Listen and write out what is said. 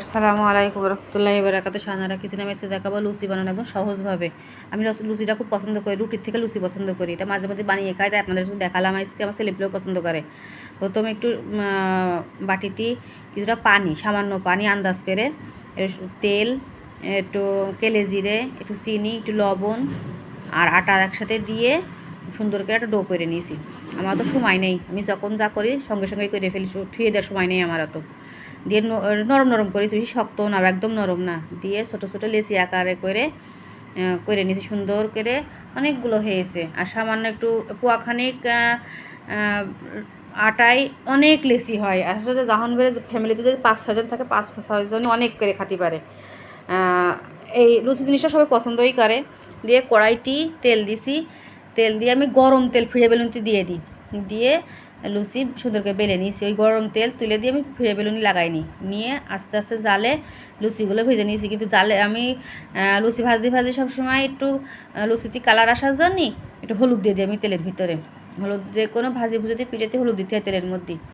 আসসালামু আলাইকুম রহমতুল্লাহি বারাকাতু সানারা কিছু নামে এসে দেখাবো লুচি বানানো একদম সহজভাবে। আমি লুচিটা খুব পছন্দ করি, রুটির থেকে লুচি পছন্দ করি। এটা মাঝে মাঝে বানিয়ে খাই, তাই আপনাদের সাথে দেখালাম। আজকে আমার ছেলেপেলেও পছন্দ করে। প্রথমে একটু বাটিতে কিছুটা পানি, সামান্য পানি আন্দাজ করে তেল, একটু কেলে জিরে, একটু চিনি, একটু লবণ আর আটা একসাথে দিয়ে সুন্দর করে একটা ডো করে নিয়েছি। আমার তো সময় নেই। আমি যখন যা করি সঙ্গে সঙ্গে করে ফেলি ধুয়ে দেওয়ার সময় নেই আমার অত। দিয়ে নরম নরম করেছি, বেশি শক্ত না একদম নরম না। দিয়ে ছোটো ছোটো লেচি আকারে করে করে নিয়েছি, সুন্দর করে অনেকগুলো হয়েছে। আর সামান্য একটু পোয়াখানিক আটায় অনেক লেচি হয়। আসলে জাহানবের ফ্যামিলিতে যদি পাঁচ ছজন থাকে, পাঁচ ছয়জনই অনেক করে খাতে পারে। এই লুচি জিনিসটা সবাই পছন্দই করে। দিয়ে কড়াইতে তেল দিছি। তেল দিয়ে আমি গরম তেল ফিরে বেলুনতে দিয়ে দিই। দিয়ে লুচি সুন্দর করে বেলে নিয়েছি। ওই গরম তেল তুলে দিয়ে আমি ফিরে বেলুনি লাগাই নিই নিয়ে আস্তে আস্তে জালে লুচিগুলো ভেজে নিয়েছি। কিন্তু জালে আমি লুচি ভাজতে ভাজতে সবসময় একটু লুচিতে কালার আসার জন্যই একটু হলুদ দিয়ে দিই আমি তেলের ভিতরে। হলুদ যে কোনো ভাজি ভুজিতে পিঠেতে হলুদ দিতে হয় তেলের মধ্যে